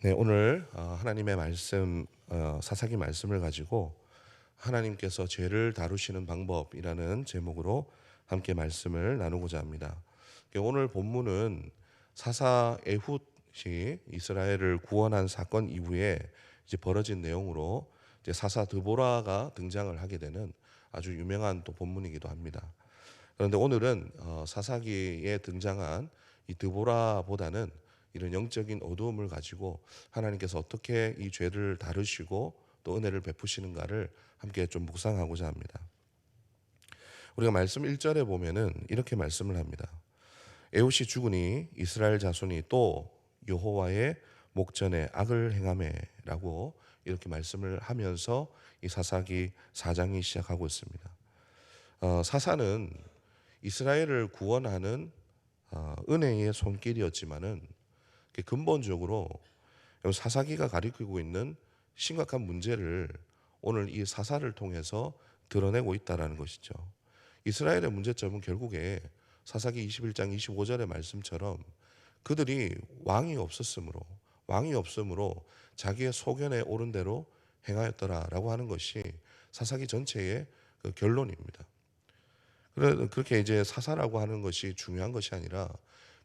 네, 오늘 어, 하나님의 말씀 어, 사사기 말씀을 가지고 하나님께서 죄를 다루시는 방법이라는 제목으로 함께 말씀을 나누고자 합니다. 오늘 본문은 사사 에훗이 이스라엘을 구원한 사건 이후에 이제 벌어진 내용으로 이제 사사 드보라가 등장을 하게 되는 아주 유명한 또 본문이기도 합니다. 그런데 오늘은 어, 사사기에 등장한 이 드보라보다는 이런 영적인 어두움을 가지고 하나님께서 어떻게 이 죄를 다루시고 또 은혜를 베푸시는가를 함께 좀 묵상하고자 합니다. 우리가 말씀 1절에 보면은 이렇게 말씀을 합니다. 에웃이 죽으니 이스라엘 자손이 또 여호와의 목전에 악을 행함에라고 이렇게 말씀을 하면서 이 사사기 4장이 시작하고 있습니다. 어, 사사는 이스라엘을 구원하는 어, 은혜의 손길이었지만은 근본적으로 사사기가 가리키고 있는 심각한 문제를 오늘 이 사사를 통해서 드러내고 있다라는 것이죠. 이스라엘의 문제점은 결국에 사사기 21장 25절의 말씀처럼 그들이 왕이 없었으므로 왕이 없으므로 자기의 소견에 오른 대로 행하였더라라고 하는 것이 사사기 전체의 그 결론입니다. 그렇게 이제 사사라고 하는 것이 중요한 것이 아니라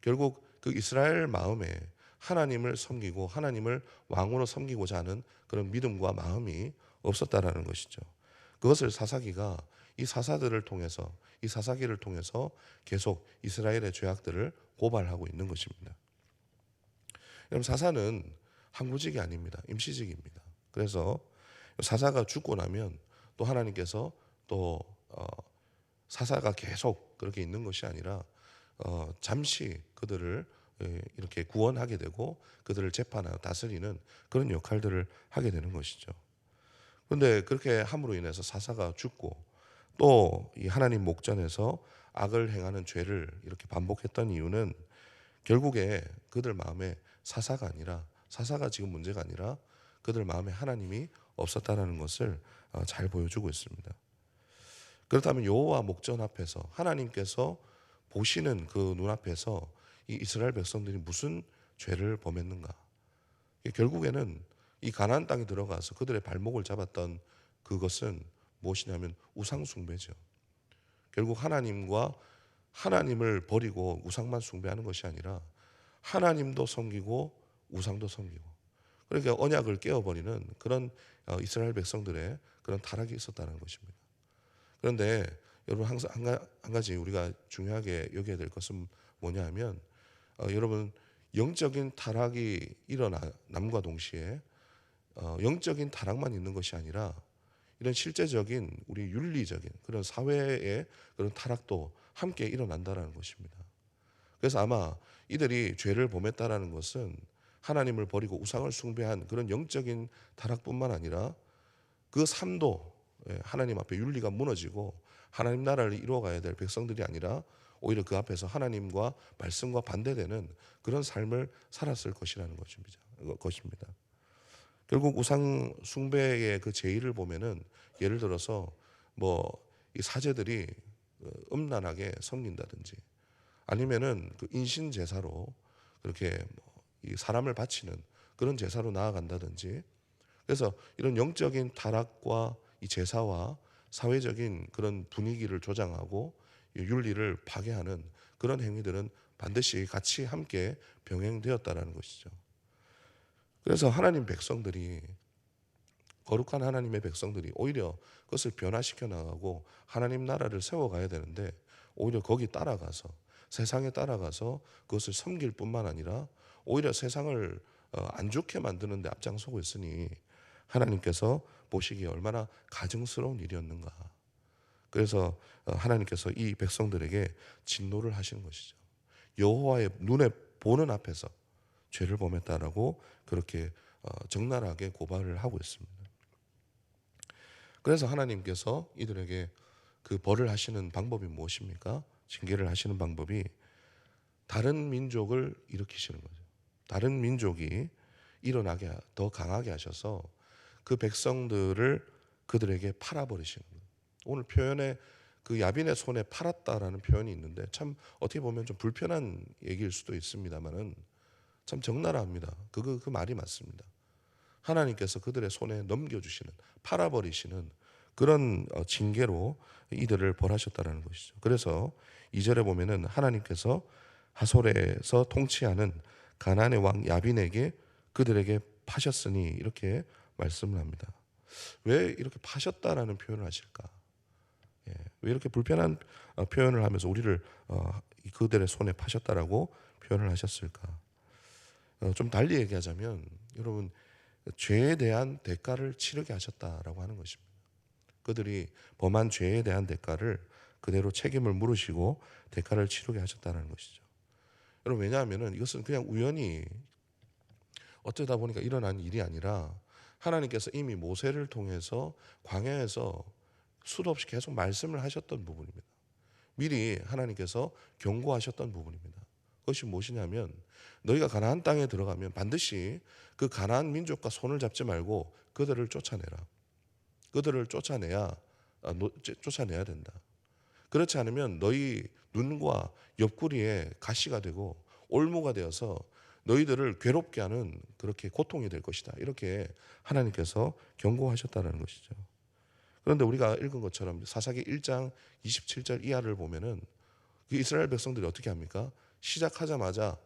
결국 그 이스라엘 마음에 하나님을 섬기고 하나님을 왕으로 섬기고자 하는 그런 믿음과 마음이 없었다라는 것이죠. 그것을 사사기가 이 사사들을 통해서 이 사사기를 통해서 계속 이스라엘의 죄악들을 고발하고 있는 것입니다. 여러분 사사는 항구직이 아닙니다. 임시직입니다. 그래서 사사가 죽고 나면 또 하나님께서 또 어, 사사가 계속 그렇게 있는 것이 아니라 어, 잠시 그들을 예, 이렇게 구원하게 되고 그들을 재판하고 다스리는 그런 역할들을 하게 되는 것이죠. 그런데 그렇게 함으로 인해서 사사가 죽고 또 이 하나님 목전에서 악을 행하는 죄를 이렇게 반복했던 이유는 결국에 그들 마음에 사사가 아니라 사사가 지금 문제가 아니라 그들 마음에 하나님이 없었다라는 것을 어, 잘 보여주고 있습니다. 그렇다면 여호와 목전 앞에서 하나님께서 보시는 그 눈앞에서 이 이스라엘 백성들이 무슨 죄를 범했는가? 결국에는 이 가나안 땅에 들어가서 그들의 발목을 잡았던 그것은 무엇이냐면 우상 숭배죠. 결국 하나님과 하나님을 버리고 우상만 숭배하는 것이 아니라 하나님도 섬기고 우상도 섬기고 그러니까 언약을 깨어버리는 그런 어, 이스라엘 백성들의 그런 타락이 있었다는 것입니다. 그런데 여러분 항상 한 가지 우리가 중요하게 여겨야 될 것은 뭐냐 하면 어, 여러분 영적인 타락이 일어남과 동시에 어, 영적인 타락만 있는 것이 아니라 이런 실제적인 우리 윤리적인 그런 사회의 그런 타락도 함께 일어난다라는 것입니다. 그래서 아마 이들이 죄를 범했다라는 것은 하나님을 버리고 우상을 숭배한 그런 영적인 타락뿐만 아니라 그 삶도 예, 하나님 앞에 윤리가 무너지고 하나님 나라를 이루어가야 될 백성들이 아니라 오히려 그 앞에서 하나님과 말씀과 반대되는 그런 삶을 살았을 것이라는 것입니다. 결국 우상 숭배의 그 제의를 보면은 예를 들어서 뭐 이 사제들이 어, 음란하게 섬긴다든지 아니면은 그 인신 제사로 그렇게 뭐 이 사람을 바치는 그런 제사로 나아간다든지 그래서 이런 영적인 타락과 이 제사와 사회적인 그런 분위기를 조장하고 윤리를 파괴하는 그런 행위들은 반드시 같이 함께 병행되었다라는 것이죠. 그래서 하나님 백성들이 거룩한 하나님의 백성들이 오히려 그것을 변화시켜 나가고 하나님 나라를 세워 가야 되는데 오히려 거기 따라가서 세상에 따라가서 그것을 섬길 뿐만 아니라 오히려 세상을 어, 안 좋게 만드는데 앞장서고 있으니 하나님께서 보시기에 얼마나 가증스러운 일이었는가. 그래서 어, 하나님께서 이 백성들에게 진노를 하시는 것이죠. 여호와의 눈에 보는 앞에서 죄를 범했다라고 그렇게 어, 적나라하게 고발을 하고 있습니다. 그래서 하나님께서 이들에게 그 벌을 하시는 방법이 무엇입니까? 징계를 하시는 방법이 다른 민족을 일으키시는 거죠. 다른 민족이 일어나게 더 강하게 하셔서 그 백성들을 그들에게 팔아버리시는 거예요. 오늘 표현에 그 야빈의 손에 팔았다라는 표현이 있는데 참 어떻게 보면 좀 불편한 얘기일 수도 있습니다만은 참 적나라합니다. 그거 그 말이 맞습니다. 하나님께서 그들의 손에 넘겨주시는 팔아버리시는 그런 어, 징계로 이들을 벌하셨다라는 것이죠. 그래서 이절에 보면은 하나님께서 하솔에서 통치하는 가나안의 왕 야빈에게 그들에게 파셨으니 이렇게 말씀을 합니다. 왜 이렇게 파셨다라는 표현을 하실까? 예, 왜 이렇게 불편한 어, 표현을 하면서 우리를 어, 이 그들의 손에 파셨다라고 표현을 하셨을까? 어, 좀 달리 얘기하자면 여러분 죄에 대한 대가를 치르게 하셨다라고 하는 것입니다. 그들이 범한 죄에 대한 대가를 그대로 책임을 물으시고 대가를 치르게 하셨다는 것이죠. 여러분 왜냐하면은 이것은 그냥 우연히 어쩌다 보니까 일어난 일이 아니라 하나님께서 이미 모세를 통해서 광야에서 수도 없이 계속 말씀을 하셨던 부분입니다. 미리 하나님께서 경고하셨던 부분입니다. 그것이 무엇이냐면 너희가 가나안 땅에 들어가면 반드시 그 가나안 민족과 손을 잡지 말고 그들을 쫓아내라. 그들을 쫓아내야 아, 노- 쫓- 쫓아내야 된다. 그렇지 않으면 너희 눈과 옆구리에 가시가 되고 올무가 되어서 너희들을 괴롭게 하는 그렇게 고통이 될 것이다. 이렇게 하나님께서 경고하셨다는 것이죠. 그런데 우리가 읽은 것처럼 사사기 1장 27절 이하를 보면은 그 이스라엘 백성들이 어떻게 합니까? 시작하자마자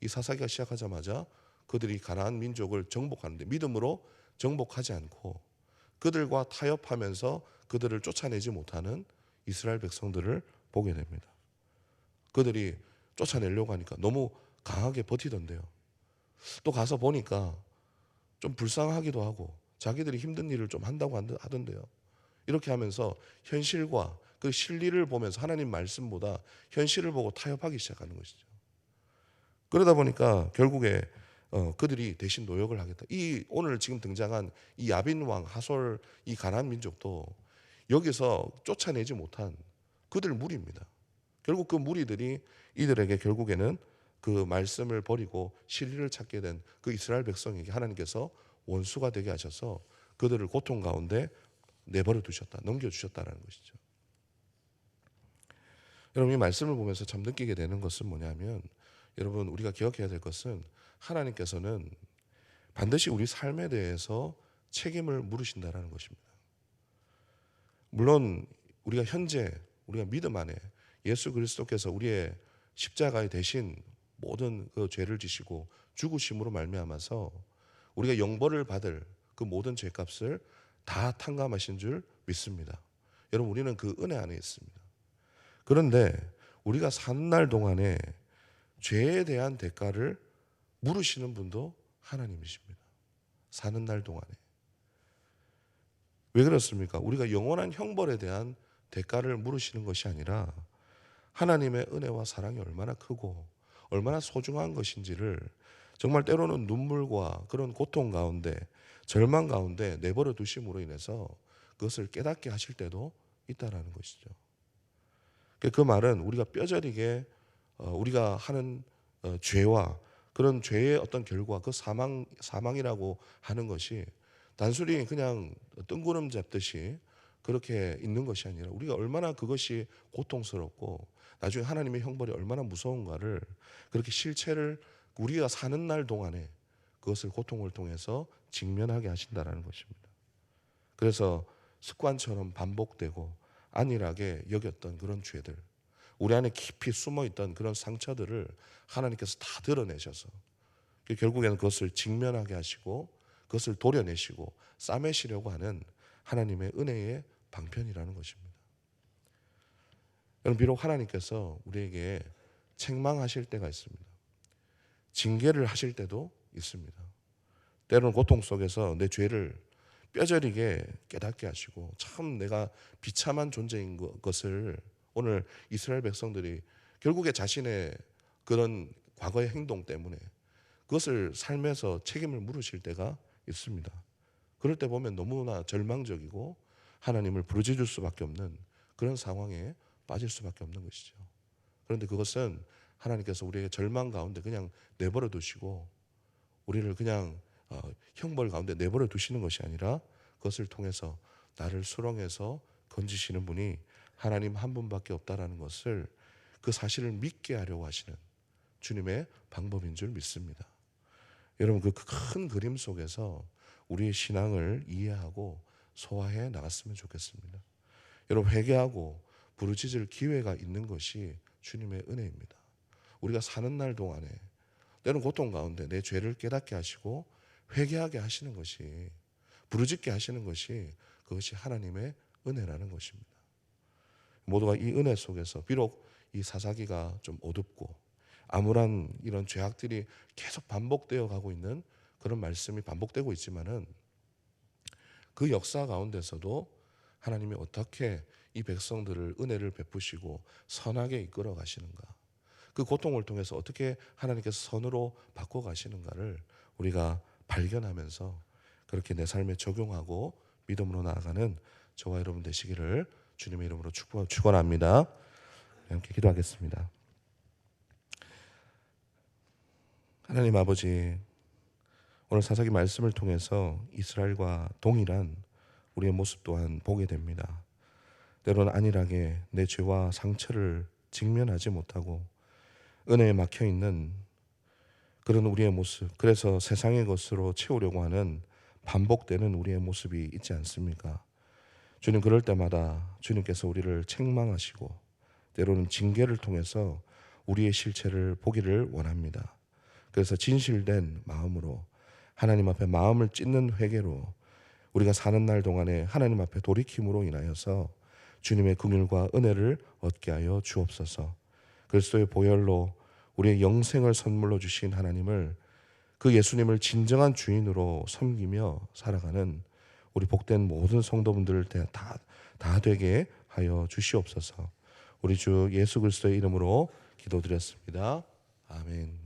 이 사사기가 시작하자마자 그들이 가나안 민족을 정복하는데 믿음으로 정복하지 않고 그들과 타협하면서 그들을 쫓아내지 못하는 이스라엘 백성들을 보게 됩니다. 그들이 쫓아내려고 하니까 너무 강하게 버티던데요. 또 가서 보니까 좀 불쌍하기도 하고 자기들이 힘든 일을 좀 한다고 한다- 하던데요. 이렇게 하면서 현실과 그 실리를 보면서 하나님 말씀보다 현실을 보고 타협하기 시작하는 것이죠. 그러다 보니까 결국에 어, 그들이 대신 노역을 하겠다. 이 오늘 지금 등장한 이 야빈 왕 하솔 이 가나안 민족도 여기서 쫓아내지 못한 그들 무리입니다. 결국 그 무리들이 이들에게 결국에는 그 말씀을 버리고 실리를 찾게 된 그 이스라엘 백성에게 하나님께서 원수가 되게 하셔서 그들을 고통 가운데 내버려 두셨다, 넘겨 주셨다라는 것이죠. 여러분 이 말씀을 보면서 참 느끼게 되는 것은 뭐냐면 여러분 우리가 기억해야 될 것은 하나님께서는 반드시 우리 삶에 대해서 책임을 물으신다라는 것입니다. 물론 우리가 현재 우리가 믿음 안에 예수 그리스도께서 우리의 십자가의 대신 모든 그 죄를 지시고 죽으심으로 말미암아서 우리가 영벌을 받을 그 모든 죄값을 다 탕감하신 줄 믿습니다. 여러분 우리는 그 은혜 안에 있습니다. 그런데 우리가 사는 날 동안에 죄에 대한 대가를 물으시는 분도 하나님이십니다. 사는 날 동안에. 왜 그렇습니까? 우리가 영원한 형벌에 대한 대가를 물으시는 것이 아니라 하나님의 은혜와 사랑이 얼마나 크고 얼마나 소중한 것인지를 정말 때로는 눈물과 그런 고통 가운데 절망 가운데 내버려 두심으로 인해서 그것을 깨닫게 하실 때도 있다라는 것이죠. 그- 그 말은 우리가 뼈저리게 어, 우리가 하는 어, 죄와 그런 죄의 어떤 결과 그 사망 사망이라고 하는 것이 단순히 그냥 뜬구름 잡듯이 그렇게 있는 것이 아니라 우리가 얼마나 그것이 고통스럽고 나중에 하나님의 형벌이 얼마나 무서운가를 그렇게 실체를 우리가 사는 날 동안에 그것을 고통을 통해서 직면하게 하신다라는 것입니다. 그래서 습관처럼 반복되고 안일하게 여겼던 그런 죄들, 우리 안에 깊이 숨어 있던 그런 상처들을 하나님께서 다 드러내셔서 그 결국에는 그것을 직면하게 하시고 그것을 도려내시고 싸매시려고 하는 하나님의 은혜의 방편이라는 것입니다. 여러분 비록 하나님께서 우리에게 책망하실 때가 있습니다. 징계를 하실 때도 있습니다. 때로는 고통 속에서 내 죄를 뼈저리게 깨닫게 하시고 참 내가 비참한 존재인 거- 것을 오늘 이스라엘 백성들이 결국에 자신의 그런 과거의 행동 때문에 그것을 삶에서 책임을 물으실 때가 있습니다. 그럴 때 보면 너무나 절망적이고 하나님을 부르짖을 수밖에 없는 그런 상황에 빠질 수밖에 없는 것이죠. 그런데 그것은 하나님께서 우리에게 절망 가운데 그냥 내버려 두시고 우리를 그냥 어, 형벌 가운데 내버려 두시는 것이 아니라 그것을 통해서 나를 수렁에서 건지시는 분이 하나님 한 분밖에 없다라는 것을 그 사실을 믿게 하려고 하시는 주님의 방법인 줄 믿습니다. 여러분 그 큰 그림 속에서 우리의 신앙을 이해하고 소화해 나갔으면 좋겠습니다. 여러분 회개하고 부르짖을 기회가 있는 것이 주님의 은혜입니다. 우리가 사는 날 동안에 때는 고통 가운데 내 죄를 깨닫게 하시고 회개하게 하시는 것이 부르짖게 하시는 것이 그것이 하나님의 은혜라는 것입니다. 모두가 이 은혜 속에서 비록 이 사사기가 좀 어둡고 암울한 이런 죄악들이 계속 반복되어 가고 있는 그런 말씀이 반복되고 있지만은 그 역사 가운데서도 하나님이 어떻게 이 백성들을 은혜를 베푸시고 선하게 이끌어 가시는가 그 고통을 통해서 어떻게 하나님께서 선으로 바꿔 가시는가를 우리가 발견하면서 그렇게 내 삶에 적용하고 믿음으로 나아가는 저와 여러분 되시기를 주님의 이름으로 축원합니다. 함께 기도하겠습니다. 하나님 아버지 오늘 사사기 말씀을 통해서 이스라엘과 동일한 우리의 모습 또한 보게 됩니다. 때로는 안일하게 내 죄와 상처를 직면하지 못하고 은혜에 막혀 있는 그런 우리의 모습. 그래서 세상의 것으로 채우려고 하는 반복되는 우리의 모습이 있지 않습니까? 주님 그럴 때마다 주님께서 우리를 책망하시고 때로는 징계를 통해서 우리의 실체를 보기를 원합니다. 그래서 진실된 마음으로 하나님 앞에 마음을 찢는 회개로 우리가 사는 날 동안에 하나님 앞에 돌이킴으로 인하여서 주님의 긍휼과 은혜를 얻게 하여 주옵소서. 그리스도의 보혈로 우리의 영생을 선물로 주신 하나님을 그 예수님을 진정한 주인으로 섬기며 살아가는 우리 복된 모든 성도분들 다, 다 되게 하여 주시옵소서. 우리 주 예수 그리스도의 이름으로 기도드렸습니다. 아멘.